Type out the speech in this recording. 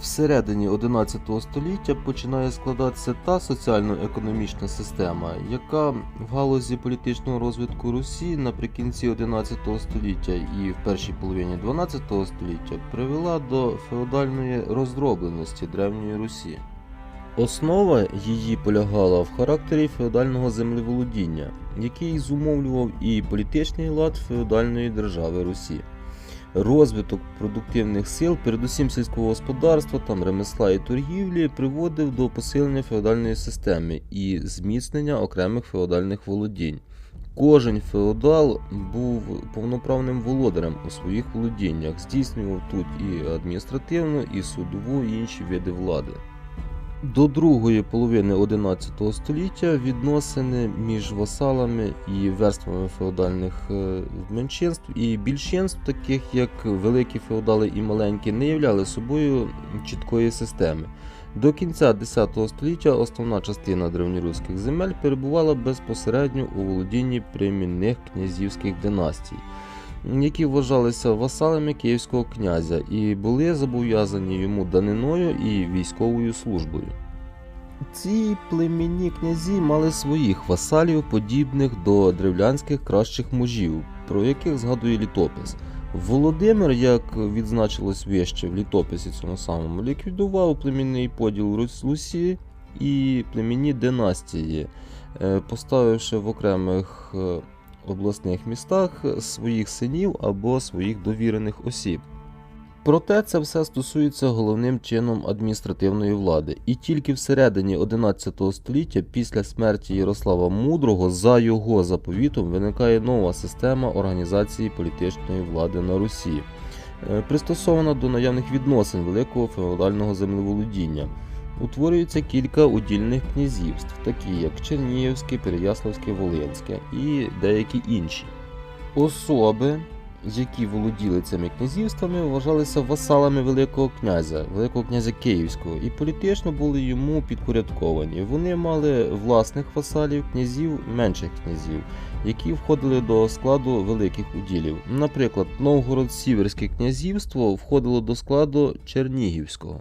Всередині 11 століття починає складатися та соціально-економічна система, яка в галузі політичного розвитку Русі наприкінці 11 століття і в першій половині 12 століття привела до феодальної роздробленості Древньої Русі. Основа її полягала в характері феодального землеволодіння, який зумовлював і політичний лад феодальної держави Русі. Розвиток продуктивних сил, передусім сільського господарства, там ремесла і торгівлі, приводив до посилення феодальної системи і зміцнення окремих феодальних володінь. Кожен феодал був повноправним володарем у своїх володіннях, здійснював тут і адміністративну, і судову, і інші види влади. До другої половини XI століття відносини між васалами і верствами феодальних е, меншинств і більшинств, таких як великі феодали і маленькі, не являли собою чіткої системи. До кінця X століття основна частина древньоруських земель перебувала безпосередньо у володінні племінних князівських династій, які вважалися васалами київського князя і були зобов'язані йому даниною і військовою службою. Ці племінні князі мали своїх васалів, подібних до древлянських кращих мужів, про яких згадує літопис. Володимир, як відзначилось вище в літописі цьому самому, ліквідував племінний поділ Рус- Русі і племінні династії, е, поставивши в окремих е, обласних містах своїх синів або своїх довірених осіб. Проте це все стосується головним чином адміністративної влади, і тільки всередині 11 століття, після смерті Ярослава Мудрого, за його заповітом виникає нова система організації політичної влади на Русі, е, пристосована до наявних відносин великого феодального землеволодіння. Утворюється кілька удільних князівств, такі як Чернігівське, Переяславське, Волинське і деякі інші. Особи, які володіли цими князівствами, вважалися васалами Великого князя, Великого князя Київського, і політично були йому підпорядковані. Вони мали власних васалів, князів, менших князів, які входили до складу великих уділів. Наприклад, Новгород-Сіверське князівство входило до складу Чернігівського.